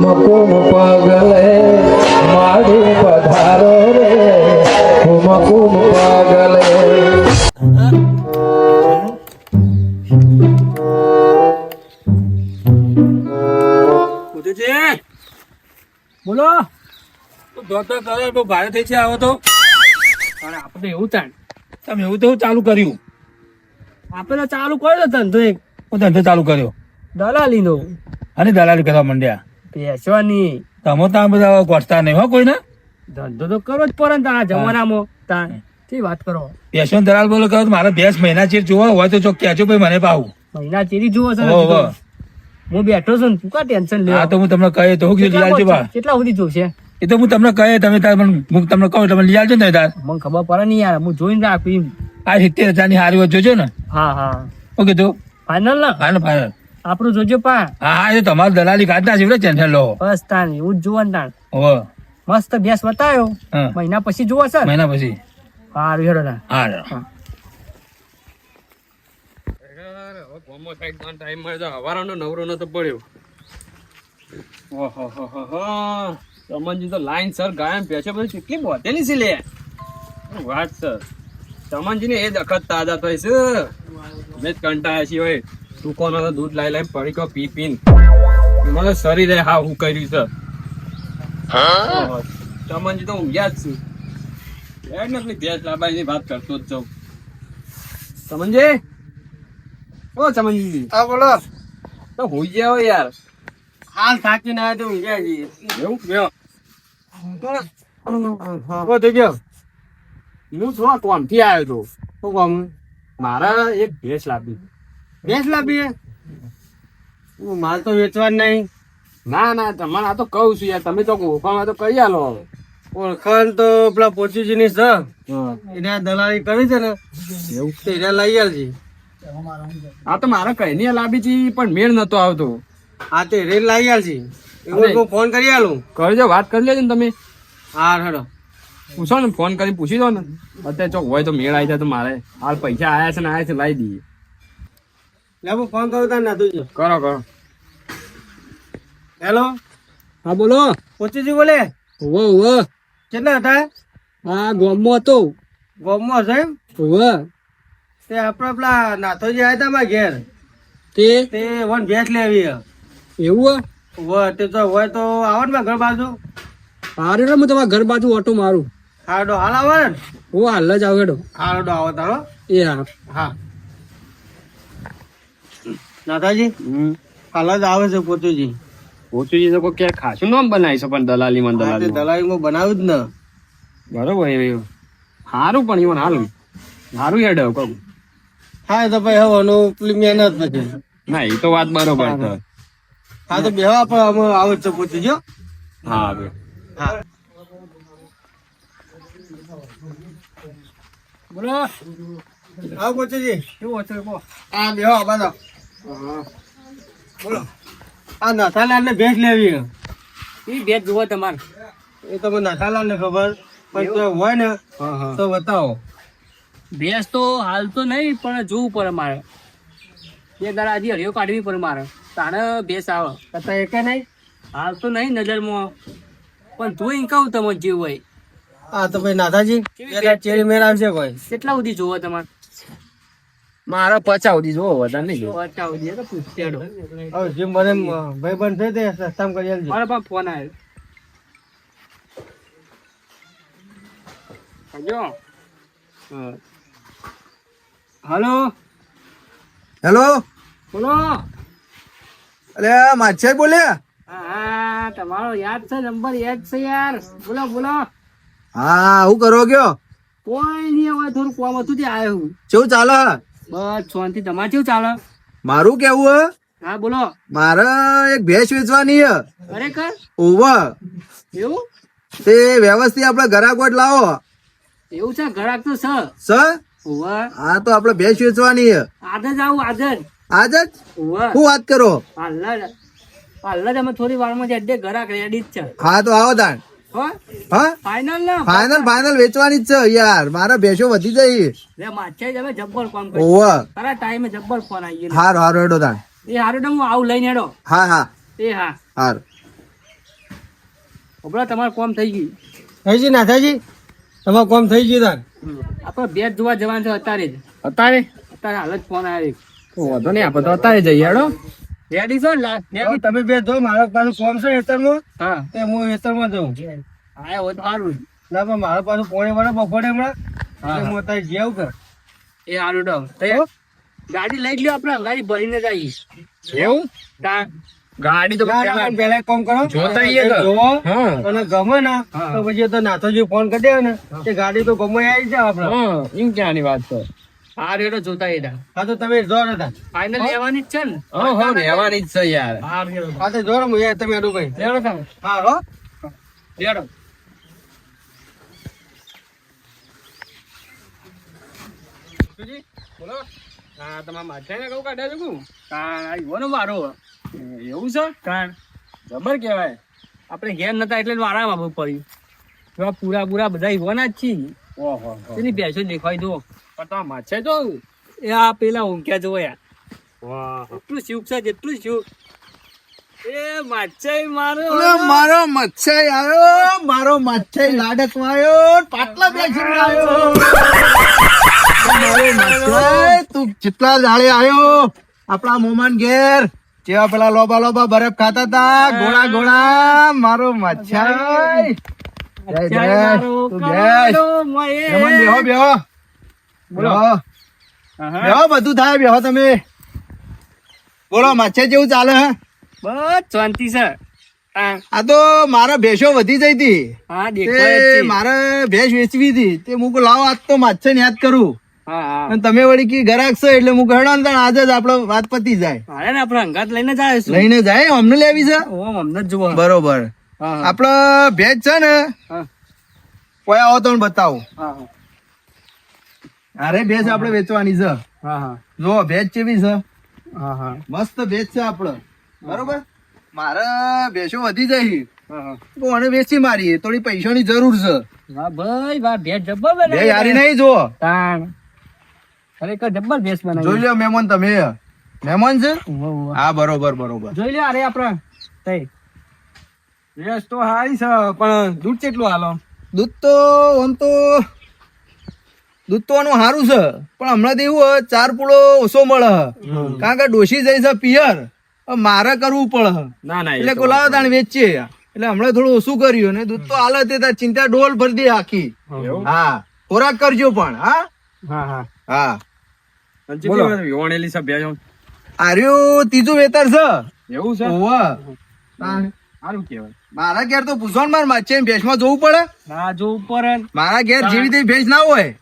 કુમ કુમ પગલે માડી પધારો રે કુમ કુમ પગલે બોલો. તો ધોતો કરે તો ભારે થઈ છે આવો તો. અને આપણે એવું તાણ તમે એવું તો ચાલુ કર્યું? આપણે ચાલુ કર્યો ધંધો એક. ધંધો ચાલુ કર્યો. દલાલીનો. અને દલાલી કરવા માંડ્યા. બેસવાની તમે ત્યાં બધા ગોઠતા નહીં હો કોઈને? ધંધો તો કરો જ પડે ને તારા જમાનામાં. તાણ શી વાત કરો? બેસવાનો દલાલ બોલો તો મારે ભેંસ મહિના ચીર જોવો હોય તો ચોક કહેજો ભાઈ મને પાવું મહિના ચેરી જોવો છે. હું બેઠો છું ને તું કા ટેન્શન લે હા તો હું તમને કહે તો હું લઈ બા. કેટલા સુધી જોશે? એ તો હું તમને કહે તમે તાર હું તમને કહું તમે આવજો ને તાર. મને ખબર પડે નહીં યાર હું જોઈને રાખું. આ સિત્તેર હજારની હારી વાત જોજો ને. હા હા. ઓકે તો ફાઇનલ ના? ફાઇનલ ફાઇનલ આપણું જોજો પા. હા હા એ તમારે દલાલી કાઢતા છે ટેન્શન લો બસ તાણ એવું જ જોવાનું તાણ. હવે મસ્ત ભેંસ બતાવ્યો મહિના પછી જુઓ સર. મહિના પછી. સારું હેડો ના હા ટાઈમ મળે તો હવારાનો નવરો નતો પડ્યો ઓહોહોહો. ચમનજી તો લાઈન સર. ગાયમ પેછે બધી કેટલી બોતેલી છે લે વાત છે ચમનજી ને એ દખત તાજા થાય છે. મેં જ કંટાળ્યા છીએ હોય ટૂંકો તો દૂધ લાઈ લાઈ પડી ગયો પી પીન. મને શરીરે હા હું કર્યું છે. ઓહો. ચમનજી તો ઊંઘ્યા જ છું. યાર નથી ભેંસ લાવવાની વાત કરતો જ જાઉં. ચમનજી ઓ સમજી હા બોલો. તો હોઈ ગયા હો યાર. હાલ થાકી ના તો ઊંઘ્યા છીએ એવું? ગયો ઓ થઈ ગયો. હું થોડા કોમથી આવ્યો તો? કામ મારા એક ભેંસ લાવી ભેંસ લાવીએ હું માલ તો વેચવા નહીં. ના ના તમારે આ તો કહું છું યાર તમે તો ઓળખામાં તો કહી આલો હવે. ઓળખાણ તો પેલા પોચુજીની છે. એને દલાલી કરી છે ને એવું? તો એને લઈ આલજી. આ તો મારા કઈ નહીં લાવી હતી પણ મેળ નતો આવતો. હા તે રેલ લઈ આલજી. એવું હું ફોન કરી આલું. કરજો વાત કરી લેજો ને તમે. હા હેડો. પૂછો ને ફોન કરી પૂછી દો ને. અત્યારે ચોક હોય તો મેળ આવી જાય તો મારે. હાલ પૈસા આયા છે ને આયા છે લાવી દઈએ. લે હું ફોન કરું તાર નાતુજી કરો કરો. હેલો? હા બોલો. પોચીજી બોલે? ઓવો ઓવો કેટલા હતા? હા ગોમો હતો. ગોમો હશે એમ? ઓવો તે આપણે પેલા નાથોજી આવ્યા હતા મારા ઘેર. તે? તે વન ભેંસ લેવી હે. એવું હોય તે તો હોય તો આવો ને ઘર બાજુ. સારું હું તમારા ઘર બાજુ ઓટો મારું. હાડો હાલ આવે ને. હું હાલ જ આવેડો હાડો. આવો તારો. એ હા. હા. નાથાજી? હાલ જ આવે છે પોચુજી પોચુજી તો કોઈ ક્યાંક ખાસું નામ બનાવી છે પણ દલાલી માં દલાલી દલાલી માં બનાવ્યું જ ને. બરોબર એવું. સારું પણ એવું હાલ. સારું હેડ કહું હા એ તો ભાઈ હવે એનું પેલી મહેનત પછી. ના એ તો વાત બરોબર છે. હા તો બેહવા પણ અમે આવે જ છે પોચુજી હો. હા બે હા. બોલો. હા પોચુજી શું હતું કહો? હા બેવા આ બાજુ બોલો આ નાથાલાલ ને ભેટ લેવી. એ ભેટ જુઓ તમારે. એ તો નાથાલાલ ને ખબર પણ તો હોય ને તો બતાવો. ભેંસ તો હાલ તો નહીં પણ જોવું પડે મારે. બે દાડા હજી હળીઓ કાઢવી પડે મારે. તાણે ભેંસ આવે. કતા એકે નહીં? હાલ તો નહીં નજરમાં. પણ જોઈને કહું તમે જીવ હોય. હા તો ભાઈ નાથાજી ચેરી મેળ આવશે કોઈ. કેટલા સુધી જોવો તમારે? મારા પચાસ જો વધારે નહીં એ તો પૂછતી હવે જે મને ભાઈ બંધ થઈ તે સસ્તામાં કરી આલજો. મારા પાસે ફોન આવ્યો હજો હલો? હેલો? બોલો? અરે માછાઈ બોલે? હા હા તમારો યાદ છે નંબર યાદ છે યાર. બોલો બોલો. હા હું કરો ગયો? કોઈ નહીં હવે થોડું કોમ હતું તે આવ્યો હું. કેવું ચાલે? બસ શાંતિ તમારે કેવું ચાલે? મારું કેવું હે? હા બોલો. મારે એક ભેંસ વેચવાની હે. ખરેખર? ઓવા એવું? તે વ્યવસ્થિત આપણે ઘરાકોટ લાવો. એવું છે? ઘરાક તો ઓવા હા તો આપણે ભેંસ વેચવાની હે. આજ જ આવું આજે જ. આજ જ? ઓવા શું વાત કરો? હાલ જ જ અમે થોડી વારમાં જ અડ્ડે રેડી જ છે. હા તો આવો તાણ. હો? ફાઈનલ ના? ફાઇનલ વેચવાની જ છે યાર. મારા ભેંસો વધી જઈ. લે માછાઈ જબ્બર કામ કર્યું ઓવા. તારા ટાઈમે જબ્બર ફોન આવી ગયો હારું હારું હેડો તાણ. એ હારું હું આવું લઈને હેડો. હા હા. એ હા. હાર. તમારું કોમ થઈ ગયું. થઈ ગઈ નાથાજી તમારું કોમ થઈ ગયું તાર આપણે બેટ જોવા જવાનું છે અત્યારે જ. અત્યારે? અત્યારે હાલ જ ફોન આવ્યો. તો વાંધો નહીં આપણે તો અત્યારે જઈએ હેડો. રેડી છો? ને? તમે બે જો મારા પાછું કામ છે હેતરમાં હા. તે હું હેતરમાં જઉં. હા હોય તો સારું. ના પણ મારા પાછું પોણે વાળા બપોરે હમણાં હા, અત્યારે જેવું કર. એ સારું ડો. ગાડી લઈ લ્યો આપણે ગાડી ભરીને જઈએ એવું? ગાડી તો પેલા કોમ કરો. જોતા. જોવો અને ગમે ના તો પછી તો નાથોજી ફોન કરી દે ને તે ગાડી તો ગમે આવી જાય આપણે. હા એમ ક્યાંની વાત છે? આ રેડો જોતા એડા હા તો તમે જો ને ફાઇનલ લેવાની જ છે ને. હો હો લેવાની જ છે યાર. હા રેડો હા તો જો ને યાર તમે અડું ભાઈ રેડો તમે. હા હો. રેડો. બોલો. હા તમારા માથાને કહું કાઢ્યા છું કાણ? આવ્યો ને મારો એવું છે? કાણ જબર કહેવાય. આપણે ઘેર નતા એટલે આરામ આપવું પડ્યું પૂરા પૂરા બધા ઈવાના જ છીએ. ઓહો તેની બેસો દેખાય દો પણ તમારા જો. એ આ પેલા ઊંઘ્યા જો યાર. વાહ. એટલું શિવ છે જેટલું શિવ એ માચાઈ મારો. ઓલો મારો મચ્છાઈ આવ્યો મારો મચ્છાઈ લાડક આવ્યો પાટલા બેસી આવ્યો તું જેટલા જાળે આવ્યો આપણા મોમાન ઘેર. જેવા પેલા લોબા લોબા બરફ ખાતા તા ગોળા ગોળા. મારો મચ્છાઈ બેહો બેહો. બોલો. બેહો. બધું થાય બેહો તમે. બોલો મચ્છાઈ જેવું ચાલે હે? બસ શાંતિ છે. આ તો મારા ભેંસો વધી જઈ હતી. મારે ભેંસ વેચવી હતી. તે મુક લાવો આજ તો માછે યાદ કરું. અને તમે વળી કી ગરાક છો એટલે હું કહ્યું ને આજે જ આપડે વાત પતી જાય. આપડે અંગાત લઈને જાય લઈને જાય અમને લેવી છે? અમને જ જુઓ બરોબર. આપડે ભેજ છે ને પોયા આવો તો બતાવું. અરે ભેજ આપડે વેચવાની છે. જો ભેજ ચેવી છે? મસ્ત ભેજ છે આપડે. બરોબર? મારે ભેંસો વધી જાય મને વેચી મારી થોડી પૈસા ની જરૂર છે. વાહ ભાઈ વાહ ભેટ જબ્બર બનાવી ભેજ નહીં જો તાણ. ખરેખર જબ્બર ભેસ બનાવી જોઈ લ્યો મહેમાન તમે. મહેમાન છે. હા બરોબર બરોબર. જોઈ લ્યો અરે આપણે તઈ. રેસ તો હારી છે પણ દૂધ કેટલું હાલો? દૂધ તો આમ તો દૂધ તો આનું સારું છે પણ હમણાં તો એવું ચાર પૂળો ઓછો મળે. કારણ કે ડોસી જાય છે પિયર મારે કરવું પડે. ના ના એટલે કોલાવો તાણ વેચીએ. એટલે હમણાં થોડું ઓછું કર્યું ને દૂધ તો હાલે તે ચિંતા ડોલ ભરી દે આખી. હા ખોરાક કરજો પણ હા? હા હા. આર્યું ત્રીજું વેતર છે. એવું છે? ઓવે. તાણ. સારું કહેવાય. મારા ઘેર તો પૂછવાનું માર માછે ભેંસમાં જોવું પડે? ના જોવું પડે. મારા ઘેર જેવી તેવી ભેંસ ના હોય.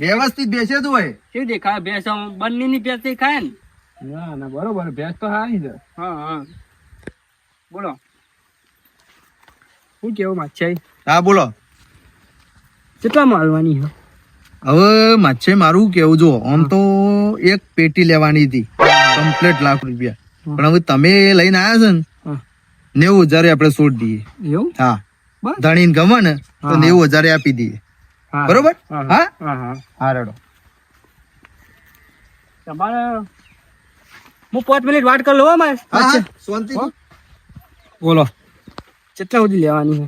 વ્યવસ્થિત ભેંસ જ હોય. શું દેખાય ભેસ આમ બંનેની ભેસ દેખાય ને? ના ના બરોબર. ભેંસ તો છે. હા હા. બોલો. શું કેવું માછાઈ? હા બોલો. કેટલા માલવાની છે? હવે માછે મારું કેવું જો આમ તો એક પેટી લેવાની હતી. કમ્પ્લીટ લાખ રૂપિયા. પણ હવે તમે લઈને આવ્યા છો ને હા. નેવું હજારે આપણે છોડ દઈએ. એવું? હા? ધણીને ગમે ને તો નેવું હજારે આપી દઈએ. બરોબર? હા હા રેડો. તમારે હું પાંચ મિનિટ વાત કરી લઉં મારે. શાંતિ બોલો. કેટલા સુધી લેવાની છે?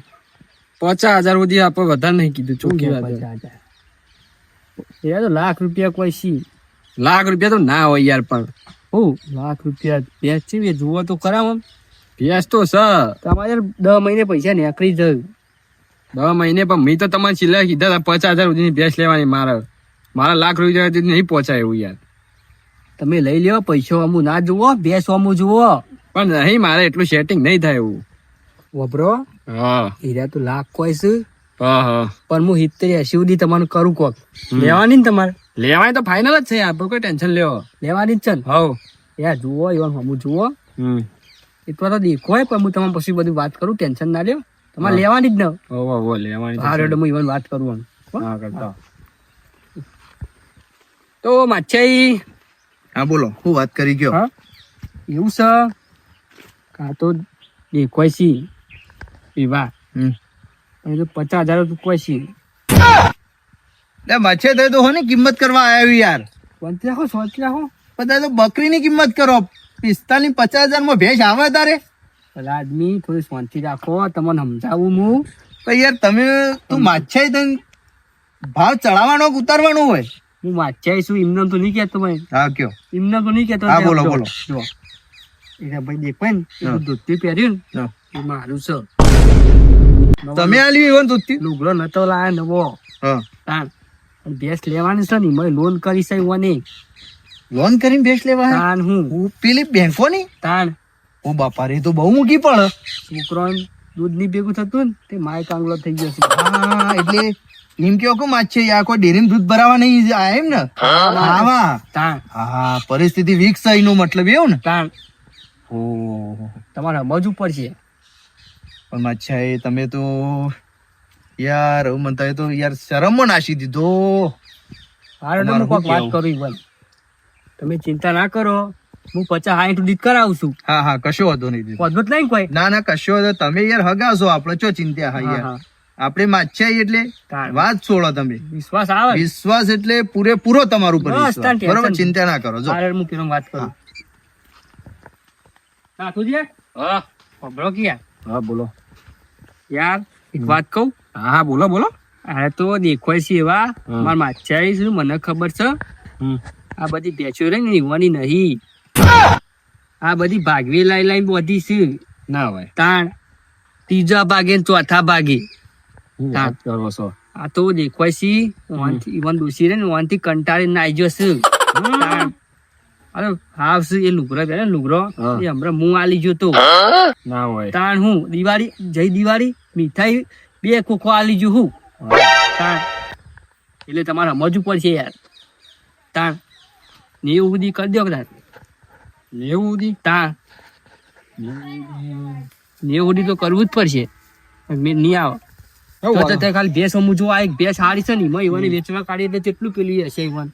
પચાસ હજાર સુધી આપણે વધારે નહીં કીધું ચોખ્ખી વાત. એ તો લાખ રૂપિયા કોઈ સી લાખ રૂપિયા તો ના હોય યાર પણ. હું લાખ રૂપિયા. બે છે જુઓ તો ખરા આમ. ભેંસ તો છે તમારે દસ મહિને પૈસા નીકળી જ દસ મહિને પણ મેં તો તમારે છેલ્લા કીધા હતા પચાસ હજાર સુધીની ભેંસ લેવાની મારે. મારા લાખ રૂપિયા નહીં પહોંચાય એવું યાર. તમે લઈ લેવા પૈસો અમુ ના જુઓ ભેંસ અમુ જુઓ. પણ નહીં મારે એટલું સેટિંગ નહીં થાય એવું. વપરો. હા. હીરા તો લાખ કોઈ છે હા હા. પણ હું સિત્તેર એસી સુધી તમારું કરું કોક. લેવાની ને તમારે. લેવાની તો ફાઇનલ જ છે યાર કોઈ ટેન્શન લેવો લેવાની જ છે ને? હવ. યાર જુઓ એવા હમું જુઓ. હમ. એટલા તો દેખો પણ હું તમારે પછી બધું વાત કરું ટેન્શન ના લ્યો. તમારે લેવાની જ ન. લેવાની હા રેડો હું ઈવન વાત કરું. હા. કરતા. તો માછાઈ. હા બોલો. હું વાત કરી ગયો. હા? એવું છે? કાં તો દેખોય છી. પીવા હમ. તો પચાસ હજાર કોઈ છી. થઈ તો હો ને કિંમત કરવા આવ્યો યાર. પંચ રાખો સોચ રાખો. બધા તો બકરીની કિંમત કરો. પિસ્તાલીસ પચાસ હજારમાં ભેંસ આવે તારે? પેલા આદમી થોડી શાંતિ રાખો તમને સમજાવું હું. યાર તમે તું માછાઈ તને ભાવ ચડાવવાનો કે ઉતારવાનો હોય? હું વાંચ્યા છું એમને તો નહીં કહેતો ભાઈ. હા કયો. એમને તો નહીં કહેતો હા, બોલો, બોલો. જો. એટલે ભાઈ દેખાય ને ધોતી પહેર્યું ને એ મારું છે. તમે તમે લીધું એવન ધોતી? લુગડો નતો લાયા નવો. હા. ભેંસ લેવાની છે ને મેં લોન કરી છે મને લોન કરીને ભેસ લેવા તાણ હું? હું પેલી બેંકોની તાણ. ઓ બાપા રે તો બહુ મૂકી પડે. છોકરો દૂધની ભેગું થતું ને તે માય કાંગલો થઈ ગયો છે. હા એટલે એમ કયો કે માછે આ કોઈ ડેરીમાં દૂધ ભરાવા નહીં આ એમ ને? હા વાહ. તાણ. હા પરિસ્થિતિ વીક છે એનો મતલબ એવું ને. તાણ. તમારા તમારે ઉપર છે. પણ માછા એ તમે તો યાર મને તો યાર શરમ નાસી દીધો. હારે શું વાત કરી ઈવન તમે ચિંતા ના કરો. હું પચાસ હા સુધી કરાવું છું. હા હા કશો હતો નહીં દીધો નહીં કોઈ? ના ના કશો હતો તમે યાર હગાશો આપણે ચો ચિંતા હા હા, યાર આપણે માછાઈ એટલે વાત છોડો તમે. વિશ્વાસ આવે? વિશ્વાસ એટલે પૂરેપૂરો તમારું tension બરોબર? ચિંતા ના કરો જો. હું પેલો વાત કરું. નાથુજી હા. બોલો કે યાર હા બોલો. યાર એક વાત કહું? હા હા બોલો બોલો. હા તો દેખવાય છે એવા. મારા માછાઈ છે મને ખબર છે. હમ. આ બધી બેચો રહી ને ઈવાની નહીં. આ બધી ભાગવી લાઈ લાઈ બધી છે. ના હોય. તાણ. ત્રીજા ભાગે ને ચોથા ભાગે. કરો છો? આ તો દેખાય છે. ઈવન દોષી રે ને ઓનથી કંટાળીને નાઈ જશે છે. અરે હાવ છે એ લુગરો પહેરે લુગરો એ હમણાં મું આલી ગયો તો. ના હોય. તાણ હું દિવાળી જય દિવાળી મીઠાઈ બે કોકો આલી ગયો હું. તાણ. એટલે તમારે સમજવું પડશે યાર. તાણ. નેવું સુધી કરી દો કદાચ. નેવું સુધી તાણ. નેવું સુધી તો કરવું જ પડશે. મેં નહીં આવે. તો તો તે ખાલી ભેંસ અમુક જો આ એક ભેંસ હારી છે ને એમાં ઈવોને વેચવા કાઢી એટલે કેટલું પેલી હશે ઈવન.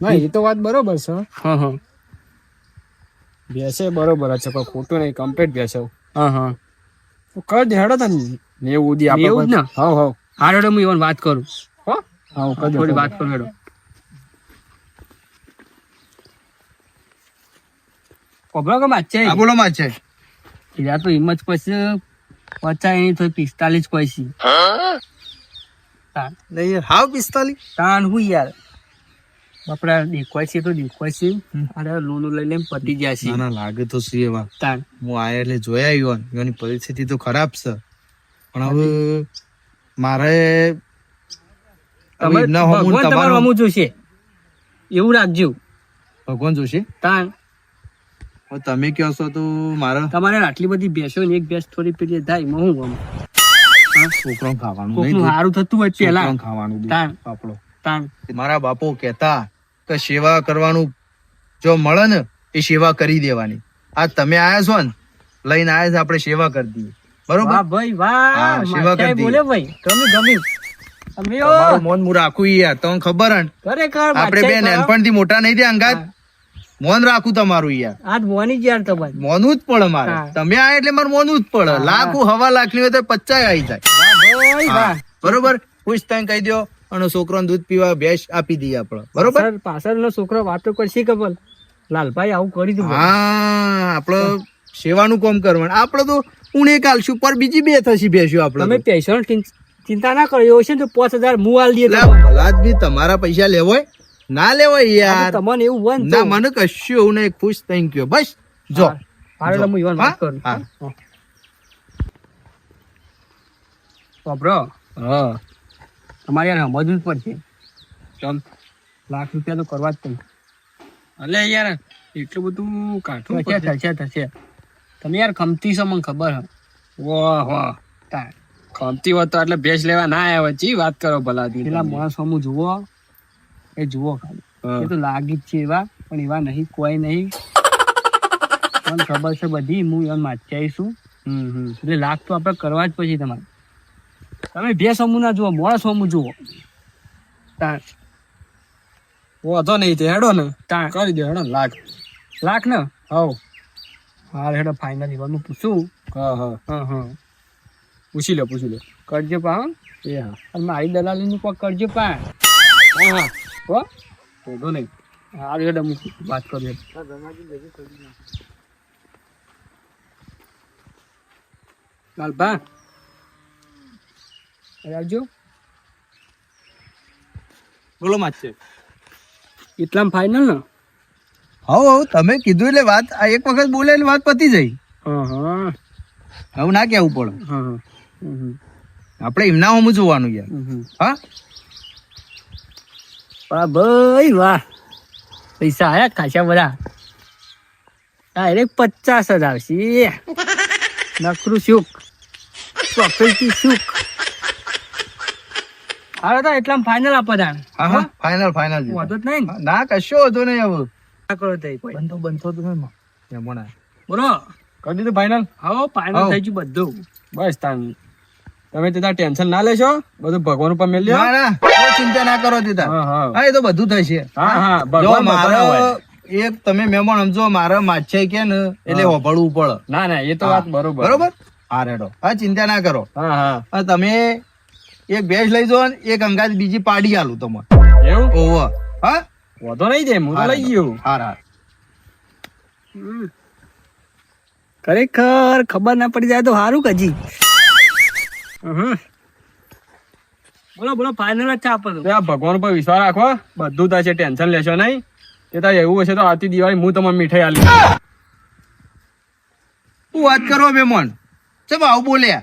ના એ તો વાત બરોબર છે. હા હા. બેસે બરોબર છે પણ ખોટું નહીં કમ્પ્લીટ બેસે હા હા. તો કર દે હેડો તને. નેવું ઉધી આપણે? હા હા હેડો હું ઈવન વાત કરું. હા? હા હું. થોડી વાત કરું હેડો. ખબર કે માચે હા બોલો માછાઈ હીરા તો હિંમત પછી પચાસ એની તો પિસ્તાલીસ પછી નહીં હાવ પિસ્તાલીસ? તાન હું યાર. બાપડા દેખવાય છે તો દેખવાય છે. અરે લોનું લઈ લઈને પતી ગયા છે. ના ના લાગે તો શું એવા. તાન. હું આયા એટલે જોયા યુવાન યુવાની પરિસ્થિતિ તો ખરાબ છે. પણ હવે મારે તમે ભગવાન તમારું જોશે. એવું રાખજો. ભગવાન જોશે? તાન. તમે કહો છો તો મારે તમારે આટલી બધી ભેંસો ને એક ભેંસ થોડી પેલી થાય એમાં હું ગમ છોકરો ખાવાનું કોકનું સારું થતું હોય પેલા. ખાવાનું તાણ. આપણો તાન મારા બાપો કહેતા કે સેવા કરવાનું જો મળે ને એ સેવા કરી દેવાની. આ તમે આયા છો ને લઈને આયા છે આપણે સેવા કરી દઈએ. બરોબર? વાહ ભાઈ વાહ. સેવા કરી દઈએ. બોલે ભાઈ ગમી ગમી. અમે મોન રાખું યાર તમને ખબર હે? ખરેખર આપણે બે માથાએ કરો. નાનપણથી મોટા નહીં થયા અંગાત. મોન રાખું તમારું યાર. આજ મોની જ યાર તમારે. મોનું જ પડે મારે. તમે આ એટલે મારે મોનું જ પડે. લાખું હવા લાખની હોય તો પચાય આવી જાય. બરોબર? ખુશ થઈને કહી દો અને છોકરાને દૂધ પીવા ભેંસ આપી દઈએ આપણે. બરોબર? પાછળ- પાછળનો છોકરો વાતો કરશે કે બોલ? લાલભાઈ આવું કરી દઉં હા આપડે સેવાનું કામ કરવાનું. આપડે તો ઉણે કાલશું પર બીજી બે થશે ભેંસ્યું તમે આપડે તો. પૈસાનો ચિંતા ના કરો. એવું છે ને તો પાંચ હજાર મુવાલ દઈએ ભલા તમારા પૈસા લેવાય ના લેવાય યાર. તમને એવું વન ના મને કશું એવું નહીં. ખુશ થઈ ગયો બસ જો. હારે. હું ઈવન વાત કરું. હા. બ્રો હા. તમારે યાર સમજવું જ પડશે. ચમ લાખ રૂપિયા તો કરવા જ તમે અલે યાર એટલું બધું કાઠું થશે થશે થશે. તમે યાર ખમતી છો મને ખબર હે. વાહ વાહ. ખમતી હોત તો એટલે ભેંસ લેવા ના આવ્યા હોય ચી વાત કરો ભલા દી પેલા માણસ જુઓ. એ જુઓ. ખાલી એ તો લાગી જ છે એવા પણ એવા નહીં કોઈ નહીં. મને ખબર છે બધી હું એમ છું. હમ એટલે લાગ તો આપણે કરવા જ પછી તમારે. તમે બે સમૂહ ના જુઓ મોડા સમૂહ જુઓ. તાણ વાંધો નહીં તે હેડો ને. તાણ કરી દો હેડો લાખ લાખ ને? હવ હાલ હેડો ફાઇનલ એવાનું પૂછું. હા હા. હા હા. પૂછી લો પૂછી લો. કરજો પા એ હા. અને મારી દલાલીનું કોઈ કરજો પા. હા. હા હો વાંધો નહીં. હાલ હેડો હું વાત કરું લાલભા. આવજો. બોલો માછે એટલામાં ફાઇનલ ને? હવ હવ તમે કીધું એટલે વાત આ એક વખત બોલે એટલે વાત પતી જઈ હા હા. હવે ના કેવું પડે. હા હા. આપણે એમના હું જોવાનું યાર. હા? વાહ ભાઈ વાહ. પૈસા આયા ખાસા બધા. ડાયરેક્ટ પચાસ જ આવશે નકરું સુખ. ચોકલેટી સુખ. હાલો તો એટલામાં ફાઇનલ આપો તાણ. હા હા ફાઇનલ ફાઇનલ વાંધો જ નહીં ના. કશો વાંધો નહીં હવે. ના કરો તઈ કોઈ. બનતો બનતો તો નહીં જમણા બોલો. કરી દીધું ફાઇનલ હા ફાઇનલ. થઈ ગયું બધું. બસ તાન તમે તીધા ટેન્શન ના લેશો? બધું ભગવાન ઉપર ના ના ચિંતા ના કરો તીધા હા એ તો બધું થશે. હા હા ભગવાન મારે એક તમે મહેમાન સમજો મારે માછે કે ને એટલે. હોભળવું પડે. ના ના એ તો વાત બરોબર. બરોબર? હા રેડો. હા ચિંતા ના કરો. હા હા. તમે એક ભેંસ લઈ જાઓ ને એક અંગાજ બીજી પાડી આલું તમે એવું? ઓહો. હા? વધો નહીં દે હું લઈ ગયો. હા હા. ખરેખર ખબર ના પડી જાય તો સારું કે હજી હમ. બોલો બોલો ફાઇનલ જ છે તો તો ભગવાન પર વિશ્વાસ રાખો બધું થશે ટેન્શન લેશો નહીં. તે તારે એવું હશે તો આવતી દિવાળી હું તમને મીઠાઈ આલી શું વાત કરો મહેમાન ચમ આવું બોલ્યા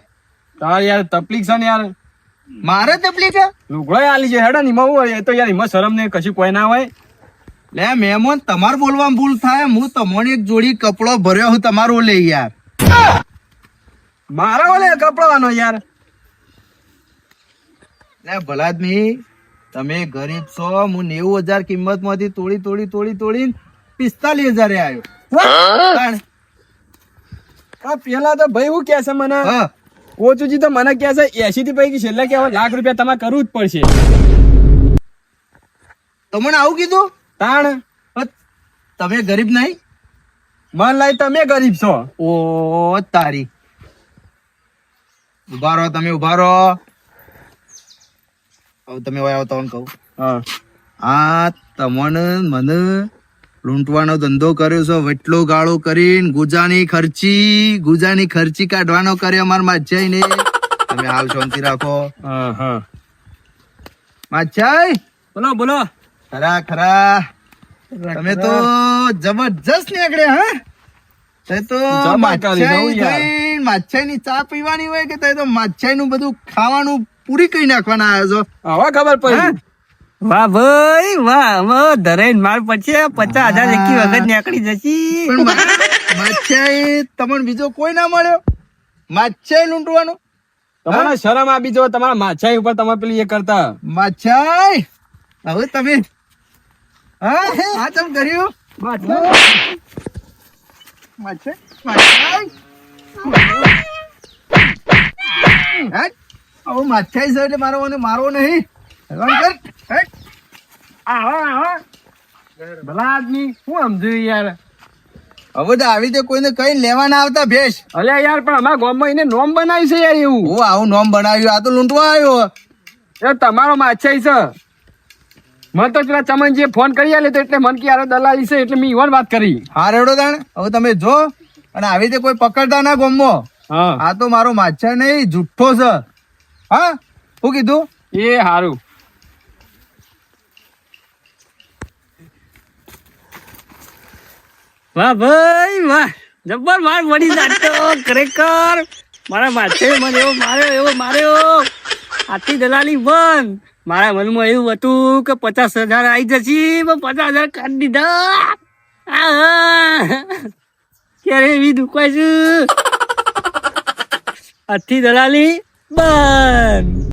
તાર યાર તકલીફ છે ને યાર. મારે તકલીફ છે? લુગડો આલી છે હેડા નિમા હોય. એ તો યાર એમાં શરમ ને કશું કોઈ ના હોય. લે મેમોન તમારે બોલવામાં ભૂલ થાય. હું તમને એક જોડી કપડો ભર્યો હું તમારો લઈ યાર. મારા ઓલે કપડાનો યાર. ભલાદમી તમે ગરીબ છો હું નેવું હજાર કિંમતમાંથી તોડી તોડી તોડી તોડી પિસ્તાલીસ હજારે આવ્યો પેલા તો ભાઈ હું કે છે મને? હા. તો મને કે છે એસી થી પૈકી છેલ્લા કે લાખ રૂપિયા તમારે કરવું જ પડશે. તમને આવું કીધું? તાણ તમે ગરીબ નહીં? મન લાઈ તમે ગરીબ છો. ઓ તારી. ઊભા રહો તમે ઊભા રહો. હવે તમે હવે આવો કહું. હા. આ તમને મને લૂંટવાનો ધંધો કર્યો છે વટલો ગાળો કરીને ગુજાની ખર્ચી ગુજાની ખર્ચી કાઢવાનો કર્યો અમાર માછાઈ ને તમે હાલ શાંતિ રાખો. હા હા. માછાઈ બોલો બોલો. ખરા ખરા. તમે તો જબરજસ્ત નીકળે હા? તે તો માછાઈ ની ચા પીવાની હોય કે તે તો માછાઈ નું બધું ખાવાનું પૂરી કરી નાખવાના આવ્યો છો? હવે ખબર પડી. વાહ ભાઈ વાહ હવે ધરાઈને માર પછી પચાસ હજાર એકી વખત નીકળી જશે. પણ માછાઈ તમને બીજો કોઈ ના મળ્યો? માછાઈ લૂંટવાનો? તમારે શરમ આપી જો તમારા માછાઈ ઉપર તમે પેલી એ કરતા. માછાઈ? હવે તમે હા હા તમ કર્યું? માછાઈ? માછાઈ? હેટ. હવે માછાઈ છે એટલે મારો મને મારવો નહીં. ભગવાન કર. હેટ. ભલા આદમી શું સમજુ યાર? હવે તો આવી રીતે કોઈને કઈ લેવા ના આવતા ભેસ. અલ્યા યાર પણ અમારા ગામમાં એને નોમ બનાવી છે યાર એવું. હું આવું નોમ બનાવ્યું આ તો લૂંટવા આવ્યો. એ તમારો માછાઈ છે. મને તો પેલા ચમનજીએ ફોન કરી આલે તો એટલે મન કે યાર દલાલી છે એટલે મેં ઈવન વાત કરી. હા રેડો દાણ હવે તમે જો. અને આવી રીતે કોઈ પકડતા ના ગોમો હા. આ તો મારો માછા નહીં જુઠ્ઠો છે. હા? શું કીધું? એ સારું વાહ ભાઈ, વાહ. જબ્બર માર મળી જાતો ખરેખર. મારા માથે મને એવો માર્યો એવો માર્યો. આથી દલાલી બંધ મારા મનમાં એવું હતું કે પચાસ હજાર આવી જશે, પણ પચાસ હજાર કાઢી દીધા. ક્યારે એવી દુખાય છું? આથી દલાલી Man!